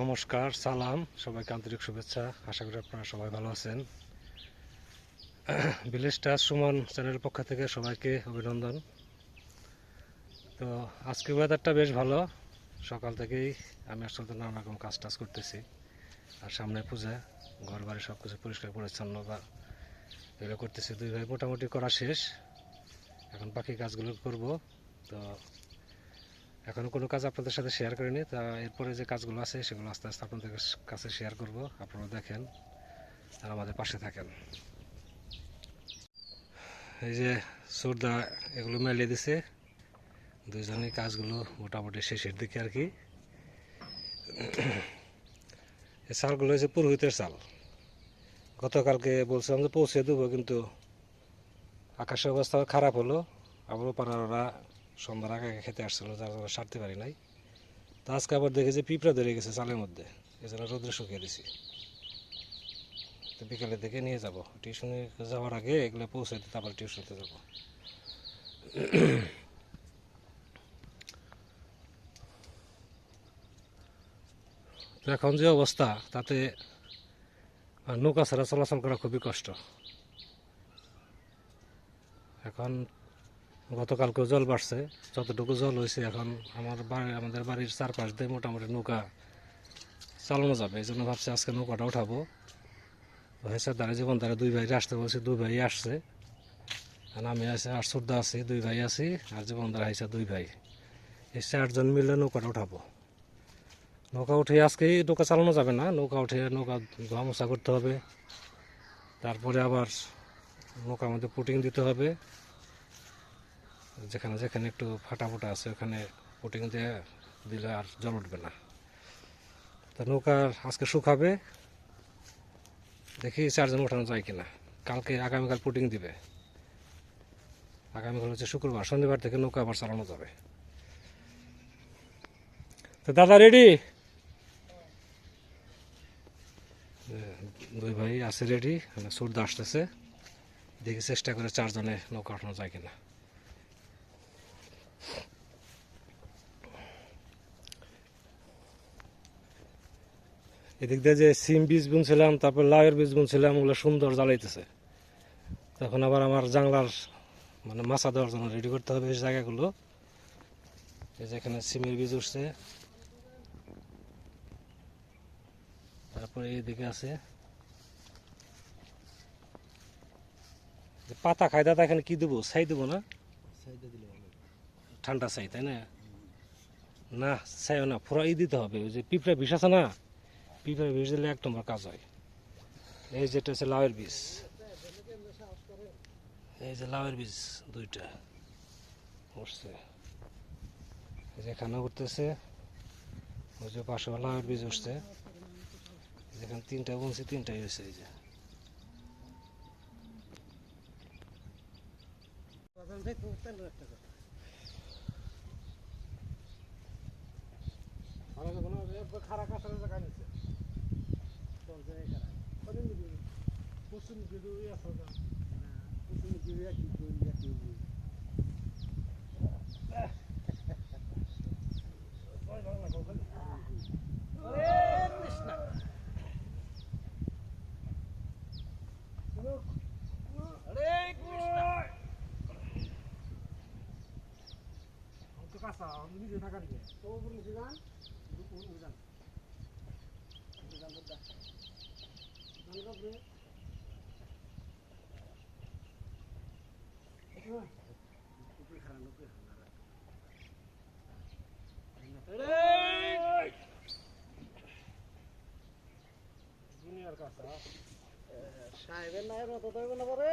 নমস্কার, সালাম, সবাইকে আন্তরিক শুভেচ্ছা। আশা করি আপনারা সবাই ভালো আছেন। ভিলেজ স্টার সুমন চ্যানেলের পক্ষ থেকে সবাইকে অভিনন্দন। তো আজকে ওয়েদারটা বেশ ভালো। সকাল থেকেই আমি আসলে নানা রকম কাজ টাজ করতেছি। আর সামনে পূজা ঘর বাড়ি সব কিছু পরিষ্কার, পরিচ্ছন্ন বা এগুলো করতেছি। দুই ভাই মোটামুটি করা শেষ। এখন বাকি কাজগুলো করব। তো এখনও কোনো কাজ আপনাদের সাথে শেয়ার করিনি, তা এরপরে যে কাজগুলো আছে সেগুলো আস্তে আস্তে আপনাদের কাছে শেয়ার করব আপনারা দেখেন আর আমাদের পাশে থাকেন। এই যে সুরদা এগুলো মেলিয়ে দিছে দুইজনের কাজগুলো মোটামুটি শেষের দিকে আর কি। এই চালগুলো হচ্ছে পুরোহিতের চাল। গতকালকে বলছিলাম যে পৌঁছে দেবো, কিন্তু আকাশের অবস্থা খারাপ হলো। আবারও পাড়ারা সন্ধ্যার আগে আগে খেতে আসছিল যার জন্য সারতে পারি নাই। তো আজকে আবার দেখি যে পিঁপড়া ধরে গেছে চালের মধ্যে জন্য রোদ্রে শুকিয়ে দিছি। তো বিকালের দিকে নিয়ে যাব। টিউশনে যাওয়ার আগে এগুলো পৌঁছে দিতে আবার টিউশনতে যাব। এখন যে অবস্থা, তাতে নৌকা ছাড়া চলাচল করা খুবই কষ্ট। এখন গতকালকেও জল বাড়ছে, যতটুকু জল হয়েছে এখন আমার বাড়ি আমাদের বাড়ির চারপাশ দিয়ে মোটামুটি নৌকা চালানো যাবে। এই জন্য ভাবছি আজকে নৌকাটা উঠাবো। হয়েছে দাঁড়ে জীবন দাঁড়ে দুই ভাই আসতে বলছি, দুই ভাই আসছে। আর আমি আছে আর শ্রদ্ধা আছি, দুই ভাই আছি, আর জীবন দাঁড়া হয়েছে দুই ভাই। এই চারজন মিলে নৌকাটা উঠাবো। নৌকা উঠে আজকেই নৌকা চালানো যাবে না। নৌকা উঠে নৌকা ধোয়া মোছা করতে হবে। তারপরে আবার নৌকার মধ্যে পুটিং দিতে হবে। যেখানে যেখানে একটু ফাটা ফোটা আছে, ওখানে পুটিং দিয়ে দিলে আর জল উঠবে না। তা নৌকার আজকে শুকাবে, দেখি চারজন ওঠানো যায় কিনা। কালকে আগামীকাল পুটিং দিবে। আগামীকাল হচ্ছে শুক্রবার, শনিবার থেকে নৌকা আবার চালানো যাবে। তো দাদা রেডি? দুই ভাই আছে রেডি মানে সূর্য আসতেছে। দেখি চেষ্টা করে চারজনে নৌকা ওঠানো যায় কিনা। এদিক দিয়ে যে সিম বীজ বুনছিলাম, তারপর লাউয়ের বীজ বুনছিলাম, ওগুলো সুন্দর জ্বালাইতেছে। তখন আবার আমার জানলার মানে মাছা দেওয়ার জন্য রেডি করতে হবে এই জায়গাগুলো। এই যে এখানে সিমের বীজ উঠছে। তারপরে এইদিকে আছে। পাতা খাই দাদা এখানে কি দেবো? ছাই দেবো না? ঠান্ডা ছাই, তাই না? না, ছাইও না, পুরো ই দিতে হবে। ওই যে পিঁপড়া বিষ আছে না? পিঁপড়া বিষ দিলে এক নম্বর কাজ হয়। এই যেটা হচ্ছে লাউয়ের বীজ এই যে লাউয়ের বীজ দুইটা উঠছে। এই যে এখানে উঠতেছে। ওই যে পাশে লাউয়ের বীজ উঠছে। যেখানে তিনটা বুনছি তিনটাই হয়েছে এই যে। sorguya karar. Onun gibi kusun gülüğü yapalım. Kusun gülüğü ki gülüğü gülüğü. Kasan, ini juga nakal ya. Tahu belum sih kan? Belum kan? সাহেবের নায়ের মতো ধরবে না পরে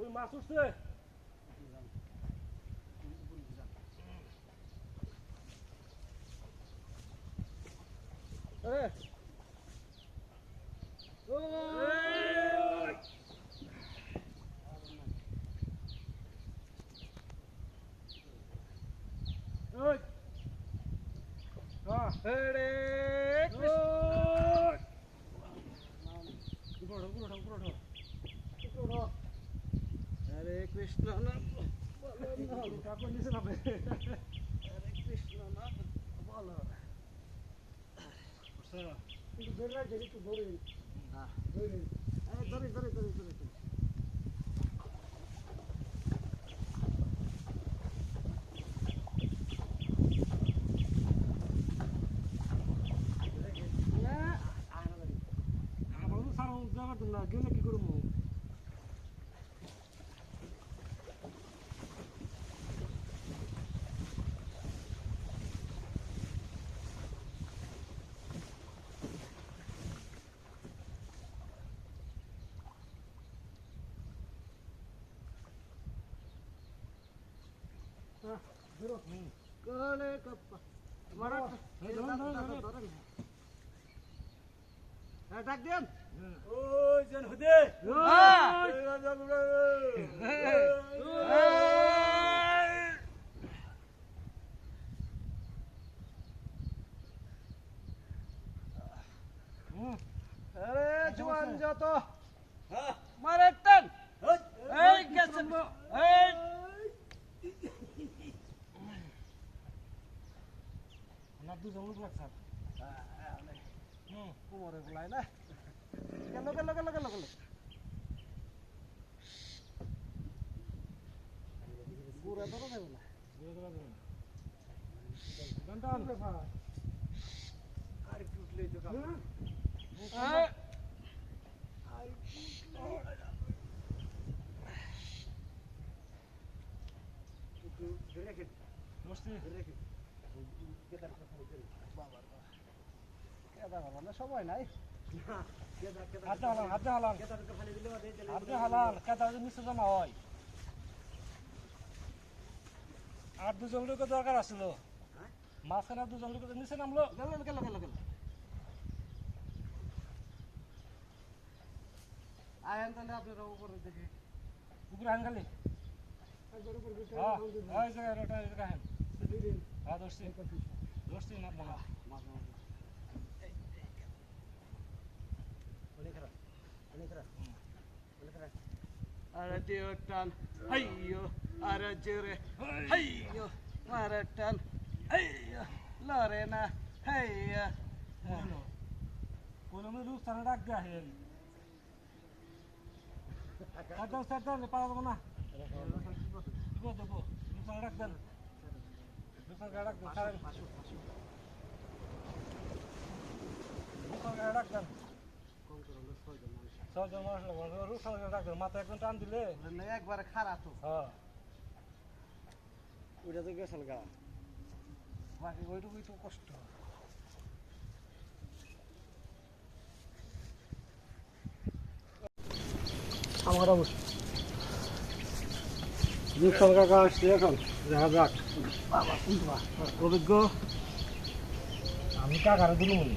Pui masuk sih. Eh. Hey! Krishna না বলো কিন্তু ধরে রাখে একটু ধরে হ্যাঁ ধরে ধরে ধরে ধরে ধরে না গেলে কি করব फिरो कले कप्पा मराठ हे दोन टाक देन ओ जन हुदे কোমরে না? গেল গেল গেল গেল গেল। পুরা ধরো নেবে না গান আর একটু উঠলেই তো কাম একটু ধরে খেট বসছি ধরে খেট কেদার কথা ধরে বাবার বাবা। কেদার বাবা না সময় নাই। হাতে হালান হাতে জমা হয় আর দুজন লোকের দরকার হ্যাঁ? মাঝখানে দুজন লোকের নিচে নামলো গেল গেল গেল গেল আয়ান তাহলে আপনারা উপরে দেখে উপরে হান খালি হ্যাঁ ওই জায়গায় ওটা এই অনেক খারাপ অনেক খারাপ অনেক খারাপ আরে দিও টান হাইয়ো আরে জোরে হাইয়ো আরে টান হাইয়ো লরে না হাইয়ো কোনো মনে রূপ সারা ডাক দেয়া হেন একদম সেট দেন পাওয়া যাব না দেবো দেবো রূপ সারা ডাক দেন রূপ সারা ডাক দেন সারা রূপ সারা ডাক দেন ছজন মানুষ লাগবে। মাথা একদম টান দিলে? একবারে খারাপ তো। হ্যাঁ। ওইটা তো গেছিল গা। বাকি ওইটুকুই তো কষ্ট। আমার অবস্থা। রূপসার কাকা আসছে এখন। দেখা যাক। অভিজ্ঞ আমি কাকারে দিল মনে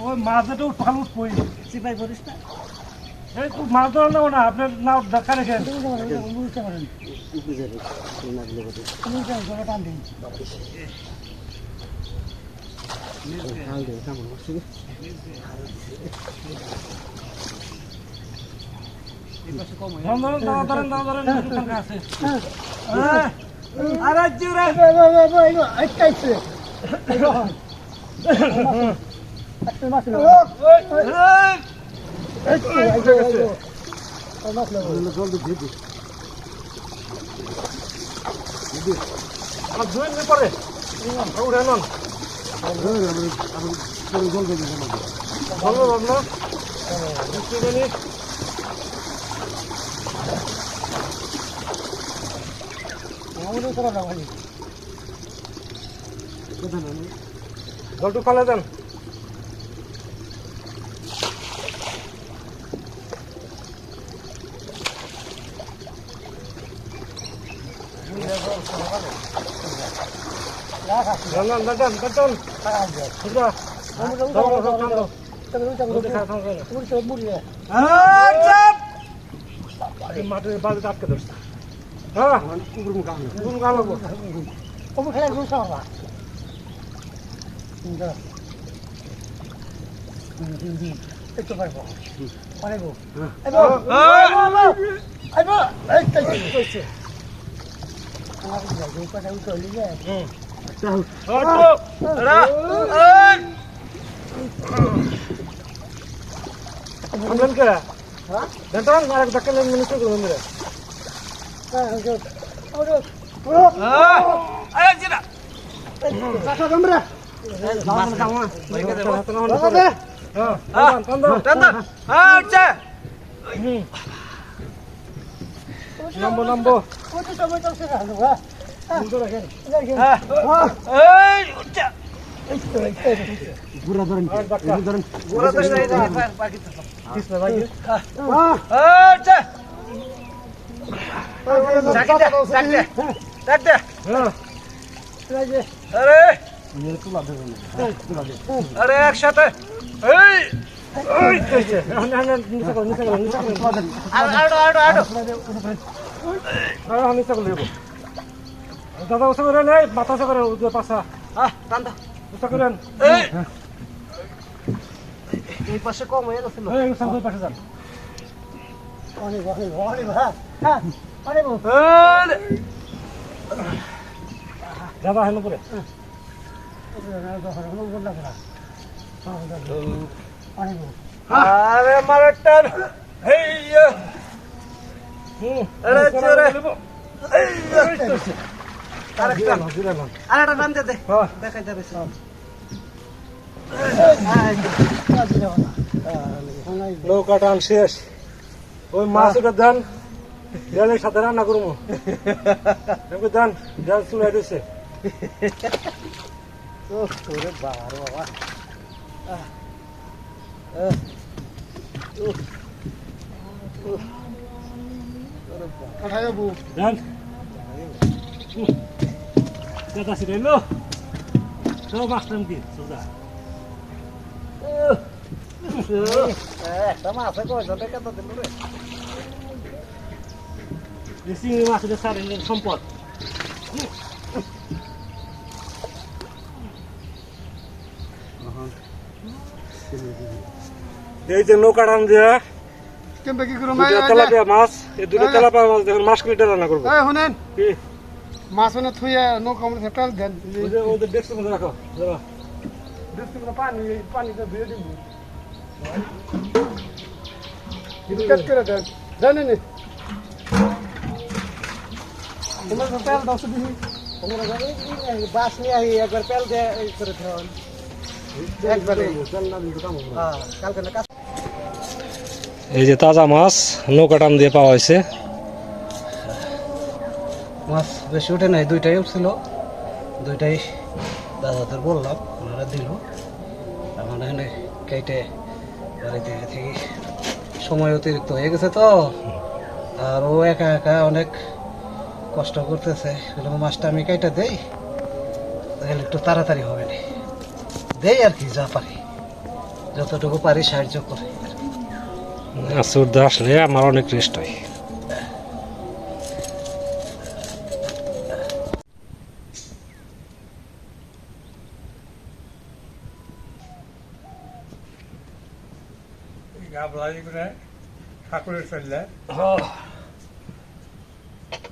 ওই মাছটা উঠাল উঠবই সিপাই করিস না মাছ ধরা নেব না আপনার নাও দেখা রেখেন ধরেন ধরেন ধরেন দাঁড়া ধরেন দোকান আছে হ্যাঁ আরে ধরেন পরে উঠে নন জলটু ফেলে দেন রাখ আসি দেন দেন দেন দেন দেন খারাপ যায় সুজা আমরা দাও, দাও, দাও, দাও, দাও। তবে ওইটা ওদের খাওয়া খাওয়া খাওয়া। মুড়ি তো মুড়ি রে এই মাটির বাড়িতে আটকে ধরছে হ্যাঁ খেলা সবা সুন্দর একটু পারব কইছে আমার কথা উঠলি যায় হুম আমলেন কে হ্যাঁ দেন দেন আর ধাক্কা হ্যাঁ হ্যাঁ হ্যাঁ হ্যাঁ আর হ্যাঁ একসাথে এই ওই তো এই দাদা উঁচু করেন এই মাথা উঁচু করেন উঁচু পাশা। আহ টান দাও উঁচু করেন এই! পাশে কম হয়ে গেছিল এই উঁচু করে পাশে যান। অনেক অনেক অনেক হ্যাঁ হ্যাঁ অনেক দাদা হেন করে। আরে মারে টান। এই আরে চোরে। এই আরেকটা। না। আরেকটা টান দে দে। হ্যাঁ। দেখাই যাবে সব। নৌকা টান শেষ। ওই মাছ ওটা দেন দেনের সাথে রান্না করব। দেন দেন চুলাই দিছে দেন। দাদা সিরে লো তো মাছটাম কি সোজা একটা মাছ আছে কয়জন টাকা তো দিল রে এই চিংড়ি মাছ এটা স্যার এদের সম্পদ এই যে নৌকা টান দিয়ে কেমবে কি করো দুটো তেলাপিয়া মাছ এই দুটো তেলাপিয়া মাছ দেখুন মাছ কেটে রান্না করব এই শুনেন কি মাছ মানে থুয়ে নৌকা মধ্যে তেল দেন ওদের ডেস্কের মধ্যে রাখো দাঁড়া। ডিস্ট্রিক্ট পানি পানিতে ধুয়ে দিব। কাট করে দেন। জানেন তোমার তেল দাও শুধু। বাস নিয়ে আই একবার পেল দিয়ে এই করে একবারে। হ্যাঁ কালকে না এই যে তাজা মাছ নৌকা টান দিয়ে পাওয়া হয়েছে। মাছ বেশি ওঠে নাই, দুইটাই উঠছিল। দুইটাই দাদাদের বললাম, ওনারা দিল। আমার এখানে কেটে বাড়িতে থেকে সময় অতিরিক্ত হয়ে গেছে তো। আর ও একা একা অনেক কষ্ট করতেছে। মাছটা আমি কেটে দেই, তাহলে একটু তাড়াতাড়ি হবে না। দেই আর কি, যা পারি। যতটুকু পারি সাহায্য করে আসলে আমার অনেক রেস্ট হয়।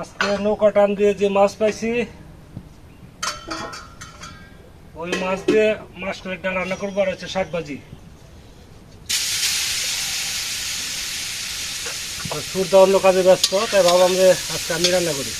আজকে নৌকা টান দিয়ে যে মাছ পাইছি, ওই মাছ দিয়ে মাছ ডাল রান্না করব আর হচ্ছে শাক ভাজি। সূর্য অন্য কাজে ব্যস্ত, তাই ভাবলাম যে আজকে আমি রান্না করি।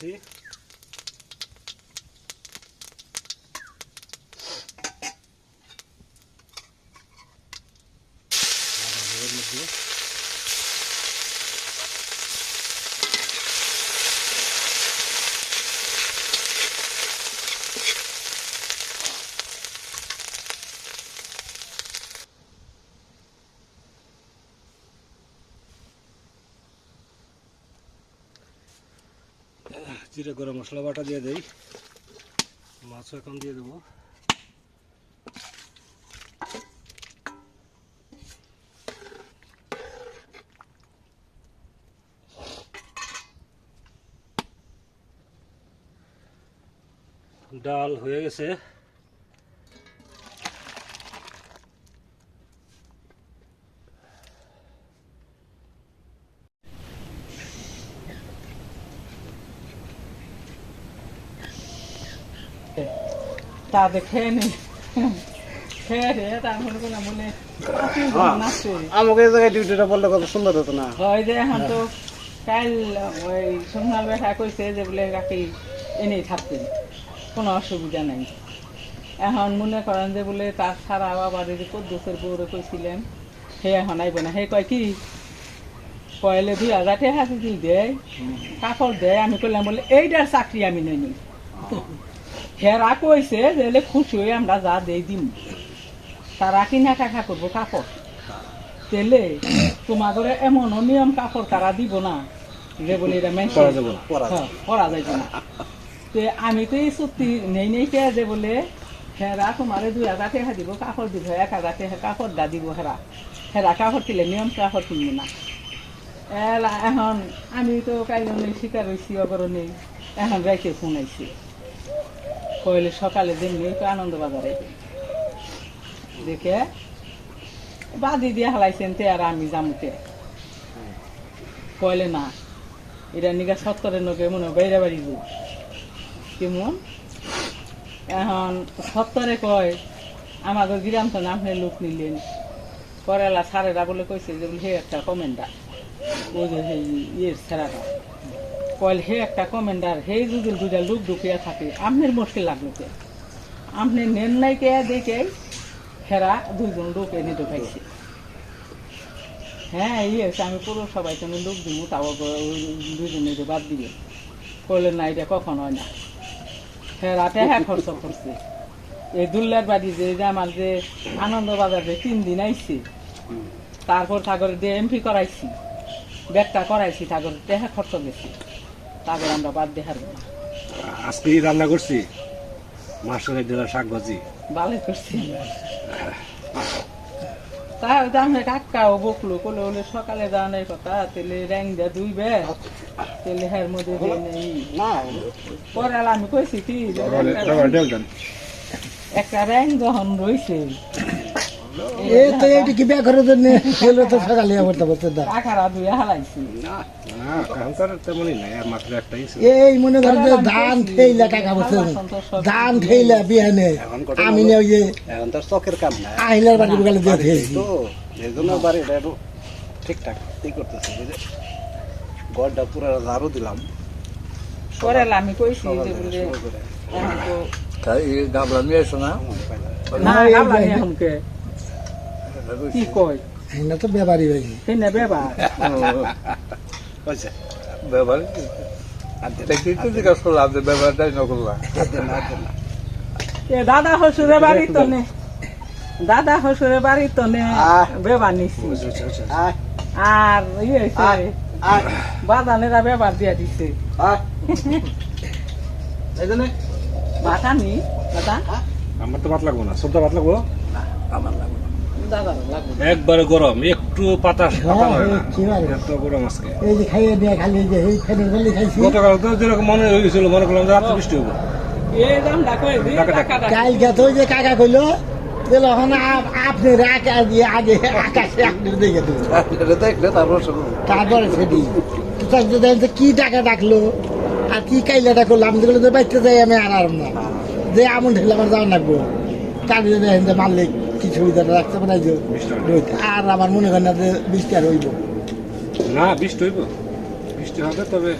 નથી Thank you. মধ্যে গরম মশলা বাটা দিয়ে দেই। মাছও এখন দিয়ে দেবো। ডাল হয়ে গেছে। তাতে খেয়ে নি। খেয়ে রে তারপরে মনে নাচছে আমাকে জায়গায় ডিউটিটা বললে কত সুন্দর হতো না। হয় যে এখন তো কাল ওই সোনাল বেটা কইছে যে বলে কাকি এনেই থাকতেন কোনো অসুবিধা নাই। এখন মনে করেন যে বলে তার সারা বাবার যে কদ্দুসের বউরে কইছিলেন হে এখন আইব না। হে কয় কি কয়লে দুই হাজার টাকা দিল দেয় কাপড় দেয় আমি কইলাম বলে এইটার চাকরি আমি নই হেরা কইছে যে এলে খুশি হয়ে আমরা যা দেই দিম। তারা কিনা টাকা করব কাপড়। তেলে তোমাদের এমন নিয়ম কাপড় তারা দিব না। যে বলে এটা মেন করা যাবে। না। পরা তে আমি তো এই চুক্তি নেই নেই কে যে বলে হেরা তোমারে দুই হাজার টাকা দিব কাপড় দিব এক হাজার টাকা কাপড় দা দিব হেরা। হেরা কাপড় কিনলে নিয়ম কাপড় কিনবে না। এলা এখন আমি তো কাইলে নেই শিকার হয়েছি অগর নেই এখন রাইতে ফোন আইছি। কইলে সকালে নেই তো আনন্দ বাজারে। দেখে বাদি দিয়ে হালাইছেন তে আর আমি জামুতে কইলে না, এটা নিগা সত্তরের নকে মনে বাইরে বাড়ি কেমন? এখন সত্তরে কয় আমাদের গ্রাম তো আপনি লোক নিলেন। করেলা সারেরা বলে কইছে যে, হে একটা কমেন্ডার। ওই যে ইয়ের ছেড়াটা কয়েল হে একটা কমেন্ডার, হে যদি দুটা লোক ঢুকিয়া থাকে আপনার মুশকিল লাগল কে? আপনি নেন নাই কে, দেখে হেরা দুইজন লোক এনে ঢুকাইছে। হ্যাঁ ইয়ে আমি পুরো সবাই তুমি লোক দিব তাও দুইজনে বাদ দিবে করলেন না, এটা কখন হয় না? হেরাতে হ্যাঁ খরচ করছে। এই দুল্লার বাড়ি যে আমার যে আনন্দ বাজারে তিন দিন আইছে, তারপর তাগর দিয়ে এমপি করাইছি, ব্যাগটা করাইছি তাগর দেহা খরচ গেছে তারপর আমরা বাদ দেখার না। আজকে রান্না করছি মাছের ডিলার শাক ভাজি। ভালো করছি তাই দামে কাকাও বকলো কলে বলে সকালে দানের কথা তেলে র্যাং দিয়া দুইবে তেলে হের মধ্যে দিয়ে নেই। পরে আমি কইছি কি একটা- একটা র্যাং যখন রইছে। এই তো এইটা কি বিয়া করার জন্য? হলো তো সকালে করতে পারছে না কাকারা দুইয়া হালাইছি। না তো আর তেমনই নাই আর মাত্র একটাই। এই মনে করেন যে ধান খেইলা টাকা বসে ধান খেইলা বিহানে আমি নিয়ে ওই এখন তার চকের কাম না আহিলার বাড়ি বলে দিয়ে খেয়েছি। তো এই জন্য বাড়িটা একটু ঠিকঠাক ই করতেছে বুঝে গড়টা পুরো ঝাড়ু দিলাম। আর আমি কইছি যে বলে করে। এখন তো গাবলা নিয়ে এসো না। না। গাবলা নিয়ে কি কয়? না তো ব্যাপারই আর দেন না। এ দাদা হসুরে বাড়ি তো নে দাদা হসুরে বাড়ি তো নে? আহ। বেবা নিছি। আয়, আর ইয়ে বাদানেরা ব্যবহার দিয়া দিছে? বাটা নি দাদা? আমার তো ভাত লাগবো না সবটা ভাত লাগবো? আমার লাগবে না। লাগবে। একবারে গরম একটু পাতা হ্যাঁ। এই কি বলে? এত গরম আজকে। এই যে খাইয়ে দিয়ে খালি যে এই ফেনের গলি খাইছি। গতকাল তো যেরকম মনে হয়ে গেছিল মনে করলাম যে রাত্রে বৃষ্টি হব। এই দাম ডাকা, কালকে তো যে কাকা কইলো আপনি আগে আকাশে দেখে তারপরে সেটি। কি টাকা ডাকলো আর কি কাইলাটা করল আমি যে বাইতে যাই আমি আর আরাম না যে আমন ঢেলে আমার যাওয়ার লাগবো। তার জন্য মালিক সুবিধাটা রাখতে পারে যে। আর আমার মনে হয় না যে বৃষ্টি আর হইব। না বৃষ্টি হইব। বৃষ্টি হবে তবে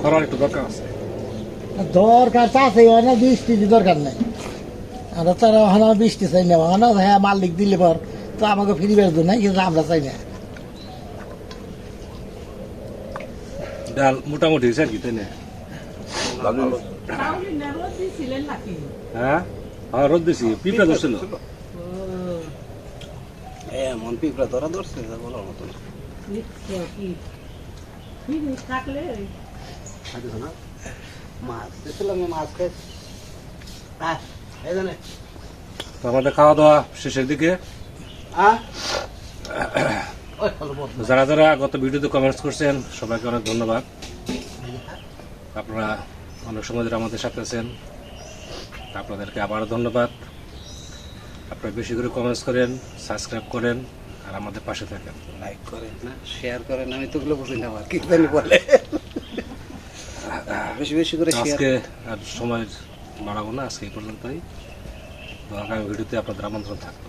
খরার একটু দরকার আছে। দরকার চাষে হয় না? বৃষ্টি দরকার নাই। আমরা তো ওখানে আমার বৃষ্টি চাই না। ওখানে হ্যাঁ মালিক দিলে পর তো আমাকে ফিরি বেরোতো না কিন্তু আমরা চাই না। ডাল মোটামুটি হয়েছে আর কি তাই না? হ্যাঁ? হ্যাঁ রোদ দিছি। পিঁপড়া ধরছিল। এমন পিঁপড়া ধরা ধরছে বলার মতো না। মাছ মাছ হ্যাঁ আমাদের খাওয়া দাওয়া শেষের দিকে। হ্যাঁ? যারা যারা গত ভিডিওতে কমেন্টস করছেন সবাইকে অনেক ধন্যবাদ। আপনারা অনেক সময় ধরে আমাদের সাথে আছেন। আপনাদেরকে আবারও ধন্যবাদ। আপনারা বেশি করে কমেন্টস করেন সাবস্ক্রাইব করেন আর আমাদের পাশে থাকেন। লাইক করেন না শেয়ার করেন আমি তো ওগুলো বুঝি না আমার কি জানি বলে। বেশি বেশি করে শেয়ার আজকে আর সময় বাড়াবো না আজকে এই পর্যন্তই। তো আগামী ভিডিওতে আপনাদের আমন্ত্রণ থাকবে